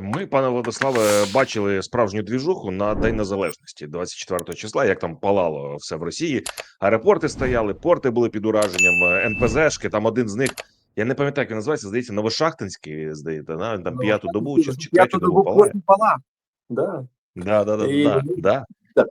Ми, пане Владиславе, бачили справжню двіжуху на День Незалежності 24 числа, як там палало все в Росії. Аеропорти стояли, порти були під ураженням, е, НПЗшки. Там один з них, я не пам'ятаю, як він називається, здається, Новошахтинський, здається, да? там п'яту добу чи, третю добу палає. пала. Да. Да, да, да, І да, да.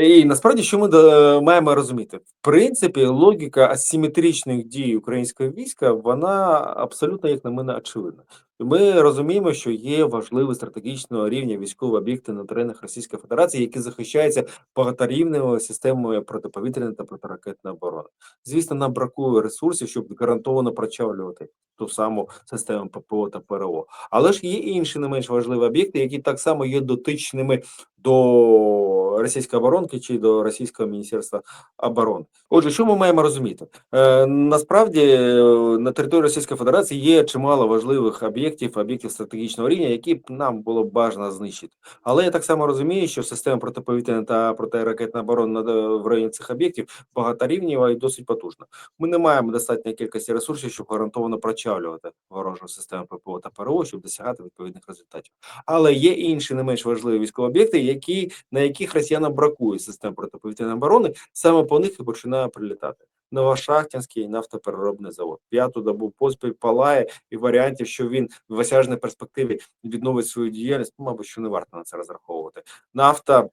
І насправді, що ми е, маємо розуміти? В принципі, логіка асиметричних дій українського війська, вона абсолютно, як на мене, очевидна. Ми розуміємо, що є важливі стратегічного рівня військові об'єкти на теренах Російської Федерації, які захищаються багаторівневою системою протиповітряної та протиракетної оборони. Звісно, нам бракує ресурсів, щоб гарантовано прочавлювати ту саму систему ППО та ПРО. Але ж є інші не менш важливі об'єкти, які так само є дотичними до російської оборонки чи до російського міністерства оборони. Отже, що ми маємо розуміти? Е, насправді е, на території Російської Федерації є чимало важливих об'єктів, об'єктів стратегічного рівня, які б нам було б бажано знищити. Але я так само розумію, що система протиповітряної та протиракетної оборони на- в районі цих об'єктів багаторівнєва і досить потужна. Ми не маємо достатньої кількості ресурсів, щоб гарантовано прочавлювати ворожу систему ППО та ПРО, щоб досягати відповідних результатів. Але є інші не менш важливі військові об'єкти, які на яких росіянам бракує систем протиповітряної оборони, саме по них і починає прилітати. Новошахтинський нафтопереробний завод п'яту добу поспіль палає і варіантів, що він в осяжній перспективі відновить свою діяльність. ну, Мабуть, що не варто на це розраховувати. Нафта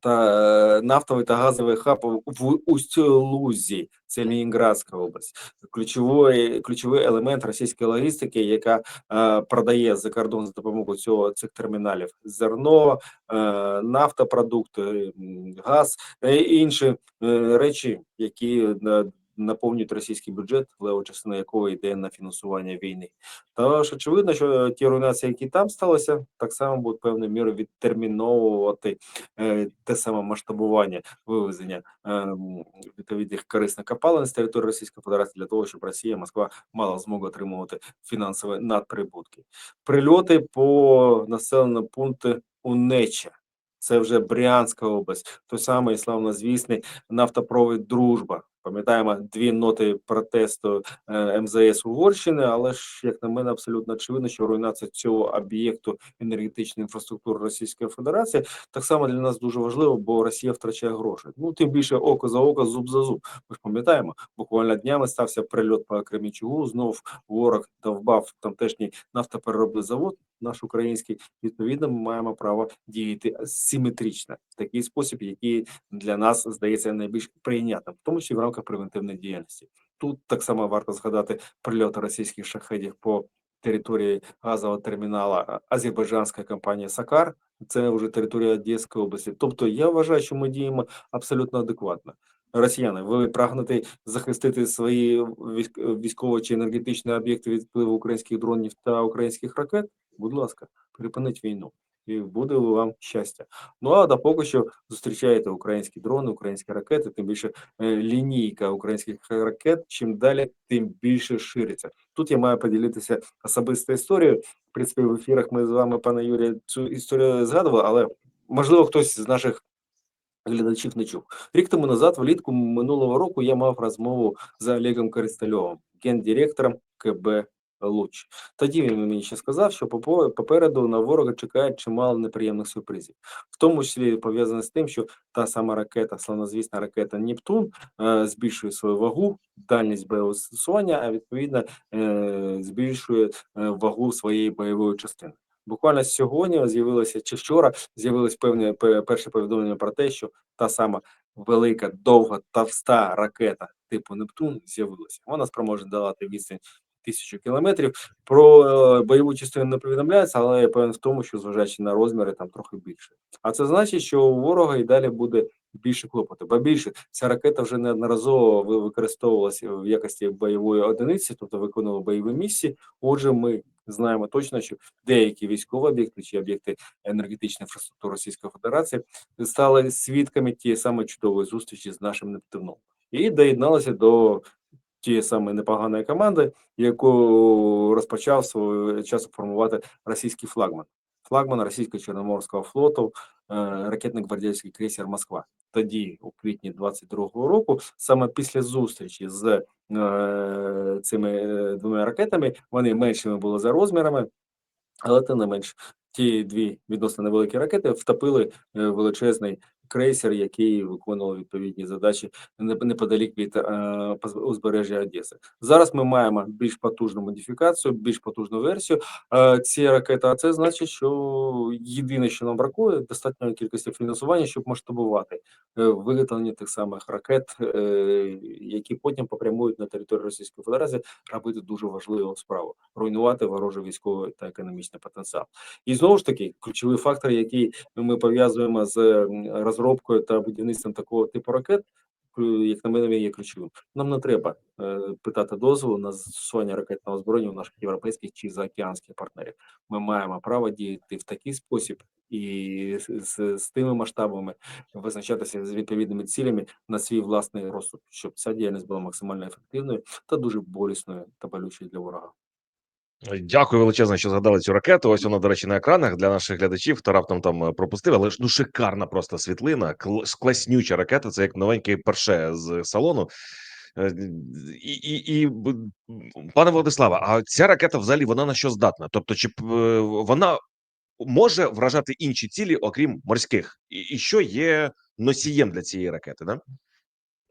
та е, нафтовий та газовий хаб в Усть-Лузі, це Лінінградська область. Ключовий ключовий елемент російської логістики, яка е, продає за кордон за допомогою цього цих терміналів зерно, е, нафтопродукти, газ е, і інші е, речі, які е, наповнюють російський бюджет, лева частина якого йде на фінансування війни. Тож очевидно, що ті руйнації, які там сталися, так само будуть певною мірою відтерміновувати е, те саме масштабування вивезення е, відповідних корисних копалин з території Російської Федерації для того, щоб Росія, Москва мала змогу отримувати фінансові надприбутки. Прильоти по населеному пункту Унеча. Це вже Брянська область, той самий славнозвісний нафтопровід Дружба. Пам'ятаємо дві ноти протесту е, МЗС Угорщини, але ж як на мене абсолютно очевидно, що руйнація цього об'єкту енергетичної інфраструктури Російської Федерації так само для нас дуже важливо, бо Росія втрачає гроші. Ну тим більше око за око, зуб за зуб. Ми ж пам'ятаємо, буквально днями стався прильот по Кремічугу. Знов ворог довбав тамтешній нафтопереробний завод, наш український. Відповідно, ми маємо право діяти симетрично такий спосіб, який для нас здається найбільш прийнятним, в тому числі в рамках превентивної діяльності. Тут так само варто згадати прильоти російських шахедів по території газового термінала а- азербайджанська компанія Сакар. Це вже територія Одеської області. Тобто я вважаю, що ми діємо абсолютно адекватно. Росіяни, ви прагнете захистити свої військ- військово чи енергетичні об'єкти від впливу українських дронів та українських ракет? Будь ласка, припиніть війну. І буде вам щастя. Ну а допоки що зустрічаєте українські дрони, українські ракети, тим більше е, лінійка українських ракет. Чим далі, тим більше шириться. Тут я маю поділитися особистою історією. В принципі, в ефірах ми з вами, пане Юрію, цю історію згадували, але можливо хтось з наших глядачів не чув. Рік тому назад, влітку минулого року, я мав розмову з Олегом Користальовим, гендиректором КБ Луч. Тоді він мені ще сказав, що попереду на ворога чекає чимало неприємних сюрпризів, в тому числі пов'язане з тим, що та сама ракета, славнозвісна ракета Нептун, е, збільшує свою вагу, дальність бойового застосування, а відповідно е, збільшує е, вагу своєї бойової частини. Буквально сьогодні з'явилося чи вчора з'явилось певне перше повідомлення про те, що та сама велика, довга, товста ракета типу Нептун з'явилася. Вона спроможна долати відстань тисячу кілометрів. Про е, бойову частину не повідомляється, але я певен в тому, що зважаючи на розміри, там трохи більше. А це значить, що у ворога і далі буде більше клопоту. Ба більше ця ракета вже неодноразово використовувалася в якості бойової одиниці, тобто виконувала бойові місії. Отже, ми знаємо точно, що деякі військові об'єкти чи об'єкти енергетичної інфраструктури Російської Федерації стали свідками тієї самої чудової зустрічі з нашим Нептуном і доєдналися до тієї самої непоганої команди, яку розпочав свого часу формувати російський флагман. Флагман російського чорноморського флоту, е, ракетно-гвардійський крейсер Москва. Тоді, у квітні 22-го року, саме після зустрічі з е, цими е, двома ракетами, вони меншими були за розмірами, Але тим не менш, ті дві відносно невеликі ракети втопили е, величезний крейсер, який виконував відповідні задачі неподалік від е, узбережжя Одеси. Зараз ми маємо більш потужну модифікацію, більш потужну версію е, цієї ракети. А це значить, що єдине, що нам бракує, достатньої кількості фінансування, щоб масштабувати е, виготовлення тих самих ракет, які потім попрямують на територію Російської Федерації, робити дуже важливу справу руйнувати ворожий військовий та економічний потенціал. І знову ж таки, ключовий фактор, який ми пов'язуємо з м, розробкою та будівництвом такого типу ракет, е, як на мене, є ключовим. Нам не треба е, питати дозволу на застосування ракетного озброєння у наших європейських чи заокеанських партнерів. Ми маємо право діяти в такий спосіб і з, з, з тими масштабами визначатися з відповідними цілями на свій власний розсуд, щоб ця діяльність була максимально ефективною та дуже болісною та болючою для ворога. Дякую величезно, що згадали цю ракету. Ось вона, до речі, на екранах для наших глядачів, хто раптом там е, пропустив, але ж ну шикарна просто світлина, кл- класнюча ракета. Це як новенький перше з салону. Е, І, і, і пане Владиславе, а ця ракета взагалі вона на що здатна? Тобто, чи е, вона може вражати інші цілі, окрім морських, і, і що є носієм для цієї ракети? Да?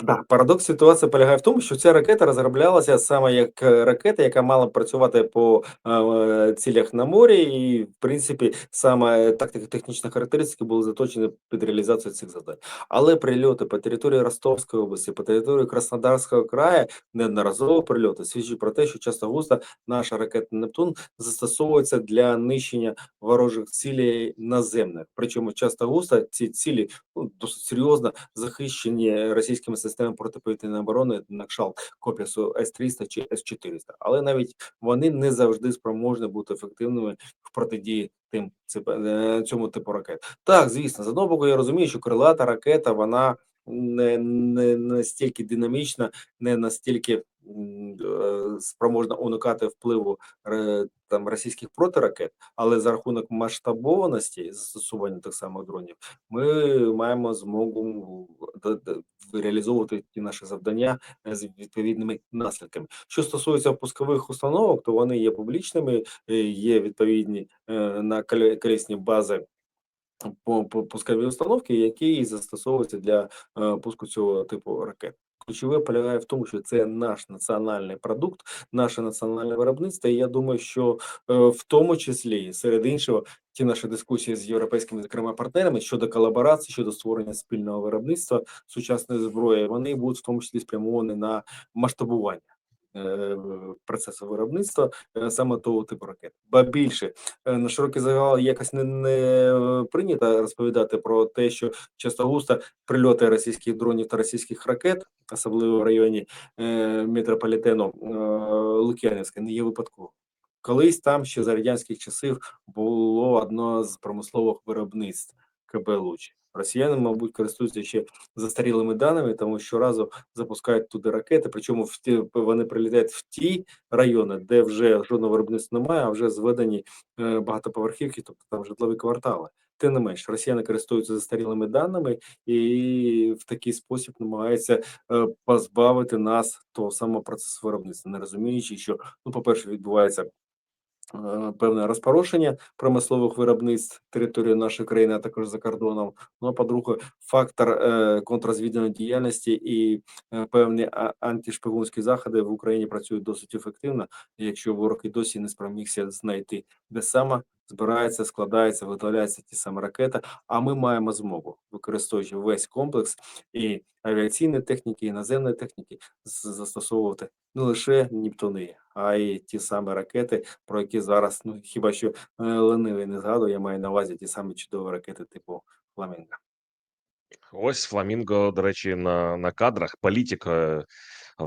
Да, парадокс ситуації полягає в тому, що ця ракета розроблялася саме як е, ракета, яка мала працювати по е, цілях на морі, і в принципі саме тактика технічні характеристики були заточені під реалізацію цих завдань. Але прильоти по території Ростовської області, по території Краснодарського краю, неодноразово прильоти свідчать про те, що часто густо наша ракета Нептун застосовується для нищення ворожих цілей наземних. Причому часто густо ці цілі ну, досить серйозно захищені російськими системами протиповітряної оборони на кшталт Копісу С-300 чи С-400. Але навіть вони не завжди спроможні бути ефективними в протидії тим е, цьому типу ракет. Так, звісно, з одного боку, я розумію, що крилата ракета вона не, не настільки динамічна, не настільки е, спроможна уникати впливу там російських протиракет, але за рахунок масштабованості застосування тих самих дронів ми маємо змогу реалізовувати ті наші завдання з відповідними наслідками. Що стосується пускових установок, то вони є публічними, е, є відповідні е, на колесні бази. По, пускові установки, які застосовуються для е, пуску цього типу ракет. Ключове полягає в тому, що це наш національний продукт, наше національне виробництво. І я думаю, що е, в тому числі серед іншого ті наші дискусії з європейськими зокрема партнерами щодо колаборації, щодо створення спільного виробництва сучасної зброї, вони будуть в тому числі спрямовані на масштабування. Е, Процесу виробництва е, саме того типу ракет, ба більше е, на широкий загал якось не, не прийнято розповідати про те, що часто густо прильоти російських дронів та російських ракет, особливо в районі е, метрополітену Лук'янівська, не є випадково. Колись там ще за радянських часів було одно з промислових виробництв КБ Луч. Росіяни, мабуть, користуються ще застарілими даними, тому щоразу запускають туди ракети. Причому в ті, вони прилітають в ті райони, де вже жодного виробництва немає, а вже зведені е, багатоповерхівки, тобто там житлові квартали. Тим не менш, росіяни користуються застарілими даними і в такий спосіб намагаються е, позбавити нас того самого процесу виробництва, не розуміючи, що ну, по-перше, відбувається е, певне розпорошення промислових виробництв території нашої країни, а також за кордоном. Ну а по-друге, фактор е, діяльності і е, певні антишпигунські заходи в Україні працюють досить ефективно, якщо ворог і досі не спромігся знайти, де саме збирається, складається, виготовляється ті самі ракети. А ми маємо змогу, використовуючи весь комплекс і авіаційної техніки, і наземної техніки, застосовувати не лише Нептуни, а й ті самі ракети, про які зараз ну хіба що е, ленивий не згадує, я маю на увазі ті самі чудові ракети типу Фламінго. Ось Фламінго, до речі, на, на кадрах. Політик е,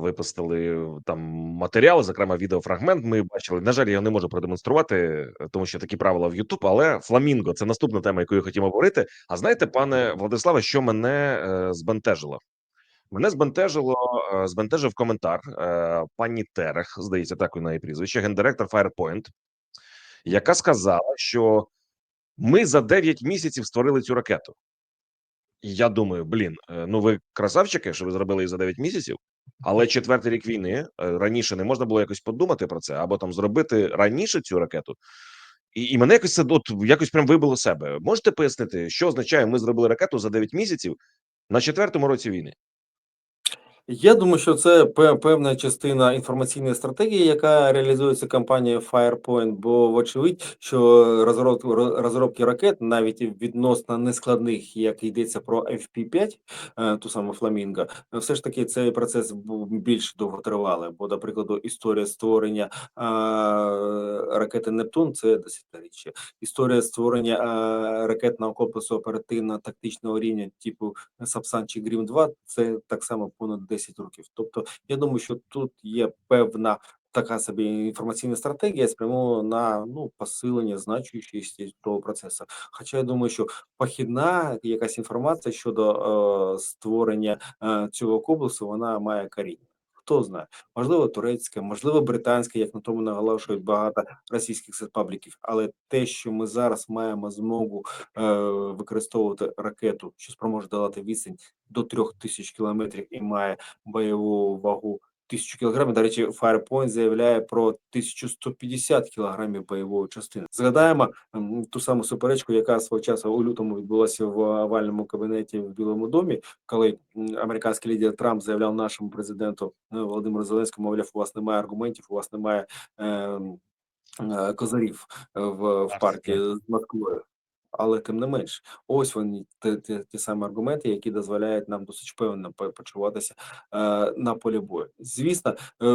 випустили там матеріал, зокрема відеофрагмент. Ми бачили. На жаль, я не можу продемонструвати, е, тому що такі правила в YouTube, Але Фламінго це наступна тема, яку я хотів говорити. А знаєте, пане Владиславе, що мене е, збентежило? Мене збентежило, е, збентежив коментар е, пані Терех, здається, так у неї прізвище, гендиректор Firepoint, яка сказала, що ми за 9 місяців створили цю ракету. І я думаю, блін, е, ну ви красавчики, що ви зробили її за 9 місяців, але четвертий рік війни е, раніше не можна було якось подумати про це, або там зробити раніше цю ракету. І, і мене якось це от якось прям вибило себе. Можете пояснити, що означає, ми зробили ракету за 9 місяців на четвертому році війни? Я думаю, що це певна частина інформаційної стратегії, яка реалізується компанією Firepoint, бо вочевидь, що розробки, розробки ракет, навіть відносно нескладних, як йдеться про FP5, е, ту саму Фламінго, все ж таки цей процес був більш довготривалий. Бо, до прикладу, історія створення а, ракети Нептун це десятиріччя. Історія створення а, ракетного комплексу оперативно-тактичного рівня, типу Сапсан чи Грім 2 це так само понад 10 років. Тобто, я думаю, що тут є певна така собі інформаційна стратегія, спрямована на ну посилення значущості того процесу. Хоча я думаю, що похідна якась інформація щодо е, створення е, цього комплексу, вона має коріння. Хто знає, можливо, турецьке, можливо, британське, як на тому наголошують багато російських сетпабліків. Але те, що ми зараз маємо змогу е, використовувати ракету, що спроможна долати відстань до трьох тисяч кілометрів і має бойову вагу тисячу кілограмів. До речі, Firepoint заявляє про 1150 кілограмів бойової частини. Згадаємо ту саму суперечку, яка свого часу у лютому відбулася в овальному кабінеті в Білому домі, коли американський лідер Трамп заявляв нашому президенту е, Володимиру Зеленському, мовляв, у вас немає аргументів, у вас немає. Е, е, Козарів в, в партії з Москвою. Але тим не менш, ось вони ті, ті, ті самі аргументи, які дозволяють нам досить впевнено почуватися е, на полі бою. Звісно, е,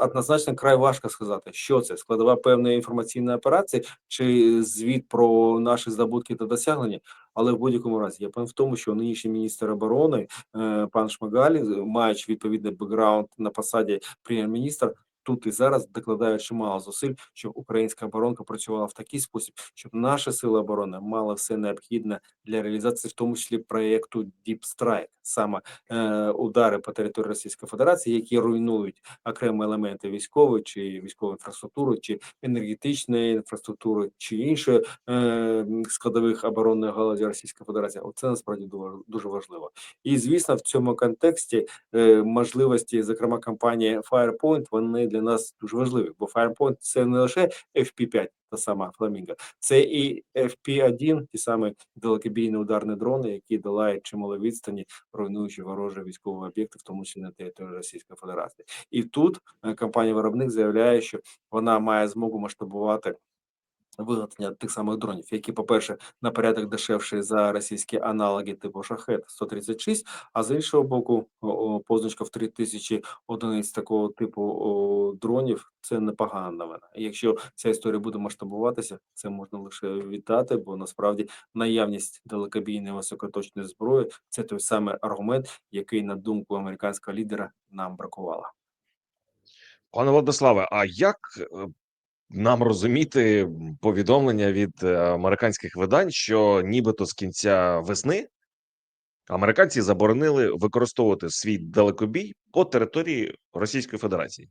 однозначно край важко сказати, що це складова певної інформаційної операції чи звіт про наші здобутки та досягнення. Але в будь-якому разі я певен в тому, що нинішній міністр оборони е, пан Шмигалі, маючи відповідний бекграунд на посаді прем'єр-міністра, тут і зараз докладає чимало зусиль, щоб українська оборонка працювала в такий спосіб, щоб наші сили оборони мали все необхідне для реалізації, в тому числі проєкту Deep Strike, саме е, удари по території Російської Федерації, які руйнують окремі елементи військової чи військової інфраструктури, чи енергетичної інфраструктури, чи іншої е, складових оборонної галузі Російської Федерації. Оце насправді дуже важливо. І звісно, в цьому контексті е, можливості, зокрема компанії Firepoint, вони для нас дуже важливі, бо Firepoint – це не лише FP5, та сама Фламінго, це і FP1, ті самі далекобійні ударні дрони, які долають чимало відстані, руйнуючи ворожі військові об'єкти, в тому числі на території Російської Федерації. І тут е, компанія-виробник заявляє, що вона має змогу масштабувати виготовлення тих самих дронів, які, по-перше, на порядок дешевші за російські аналоги типу Шахет 136, а з іншого боку, позначка в 3000 одиниць такого типу дронів це непогана новина. Якщо ця історія буде масштабуватися, це можна лише вітати, бо насправді наявність далекобійної високоточної зброї це той самий аргумент, який на думку американського лідера нам бракувало. Пане Владиславе, а як е, нам розуміти повідомлення від е, американських видань, що нібито з кінця весни американці заборонили використовувати свій далекобій по території Російської Федерації?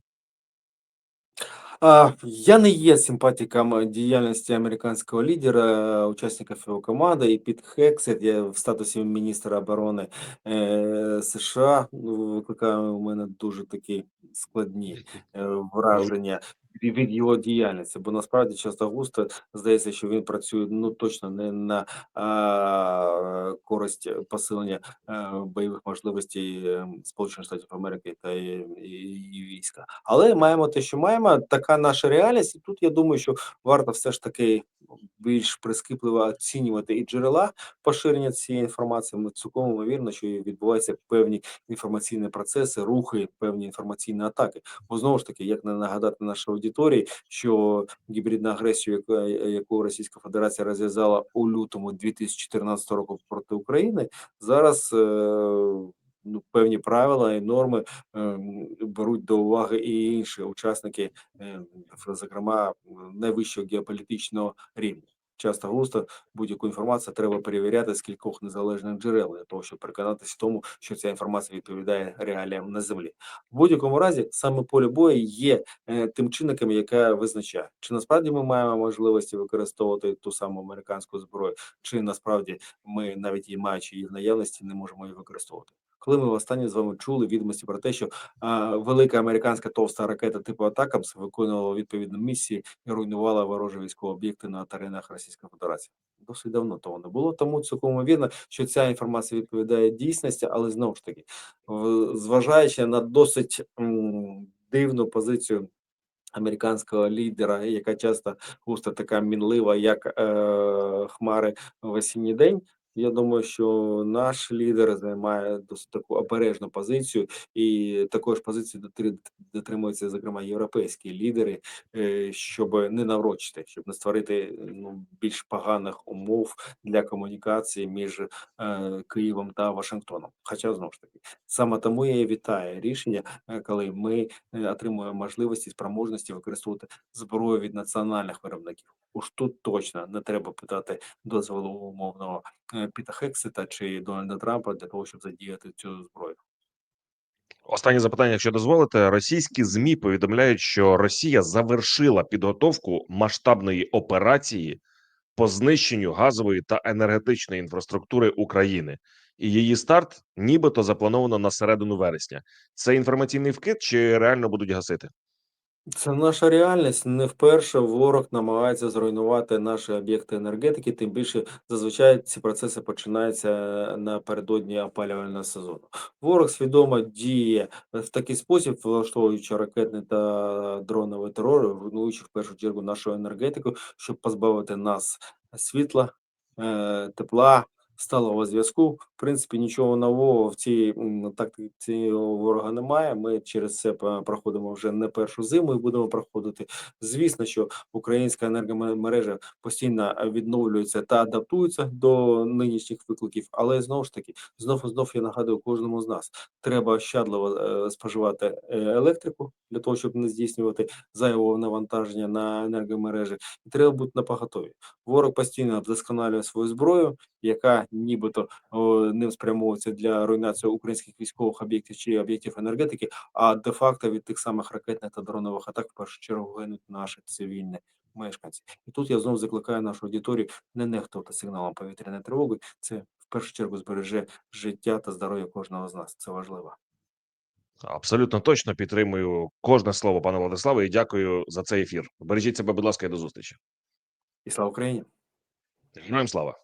Я не є симпатиком діяльності американського лідера, учасників його команди, і Піт Хексет, я в статусі міністра оборони е, США, ну, викликає у мене дуже такі складні е, враження від його діяльності, бо насправді часто густо здається, що він працює ну точно не на а, користь посилення а, бойових можливостей е, Сполучених Штатів Америки та і, і війська. Але маємо те, що маємо. Така наша реальність, і тут я думаю, що варто все ж таки більш прискіпливо оцінювати і джерела поширення цієї інформації. Ми цілком ймовірно, що відбуваються певні інформаційні процеси, рухи, певні інформаційні атаки. Бо знову ж таки, як не нагадати нашій аудиторії, що гібридна агресія, яка яку Російська Федерація розв'язала у лютому 2014 року проти України, зараз. Е, Ну, певні правила і норми е, беруть до уваги і інші учасники, е, зокрема найвищого геополітичного рівня. Часто густо будь-яку інформацію треба перевіряти з кількох незалежних джерел для того, щоб переконатися в тому, що ця інформація відповідає реаліям на землі. В будь-якому разі саме поле бою є е, тим чинником, яке визначає, чи насправді ми маємо можливості використовувати ту саму американську зброю, чи насправді ми навіть її маючи її в наявності, не можемо її використовувати. Коли ми востаннє з вами чули відомості про те, що а, велика американська товста ракета типу Атакамс виконувала відповідну місії і руйнувала ворожі військові об'єкти на теренах Російської Федерації. Досить давно того не було, тому цілком вірно, що ця інформація відповідає дійсності, але знову ж таки, зважаючи на досить м, дивну позицію американського лідера, яка часто густо така мінлива, як е, хмари в осінній день. Я думаю, що наш лідер займає досить таку обережну позицію, і також позицію дотримуються, зокрема, європейські лідери, е, щоб не наврочити, щоб не створити ну, більш поганих умов для комунікації між е, Києвом та Вашингтоном. Хоча знову ж таки, саме тому я і вітаю рішення, е, коли ми е, отримуємо можливості, спроможності використовувати зброю від національних виробників. Уж тут точно не треба питати дозволу умовного Піта Хексета чи Дональда Трампа для того, щоб задіяти цю зброю. Останнє запитання, якщо дозволите, російські змі повідомляють, що Росія завершила підготовку масштабної операції по знищенню газової та енергетичної інфраструктури України, і її старт нібито заплановано на середину вересня. Це інформаційний вкид чи реально будуть гасити? Це наша реальність. Не вперше ворог намагається зруйнувати наші об'єкти енергетики. Тим більше зазвичай ці процеси починаються напередодні опалювального сезону. Ворог свідомо діє в такий спосіб, влаштовуючи ракетний та дроновий терор, руйнуючи в першу чергу нашу енергетику, щоб позбавити нас світла, е, тепла. Сталого зв'язку, в принципі, нічого нового в цій тактиці ворога немає. Ми через це проходимо вже не першу зиму і будемо проходити. Звісно, що українська енергомережа постійно відновлюється та адаптується до нинішніх викликів, але знову ж таки, знов знов я нагадую кожному з нас: треба ощадливо е, споживати е, електрику для того, щоб не здійснювати зайвого навантаження на енергомережі, і треба бути на поготові. Ворог постійно вдосконалює свою зброю, яка нібито ним спрямовується для руйнації українських військових об'єктів чи об'єктів енергетики, а де-факто від тих самих ракетних та дронових атак в першу чергу гинуть наші цивільні мешканці. І тут я знову закликаю нашу аудиторію не нехтувати сигналом повітряної тривоги. Це в першу чергу збереже життя та здоров'я кожного з нас. Це важливо. Абсолютно точно підтримую кожне слово пане Владиславе і дякую за цей ефір. Бережіть себе, будь ласка, і до зустрічі. І слава Україні! Героям слава.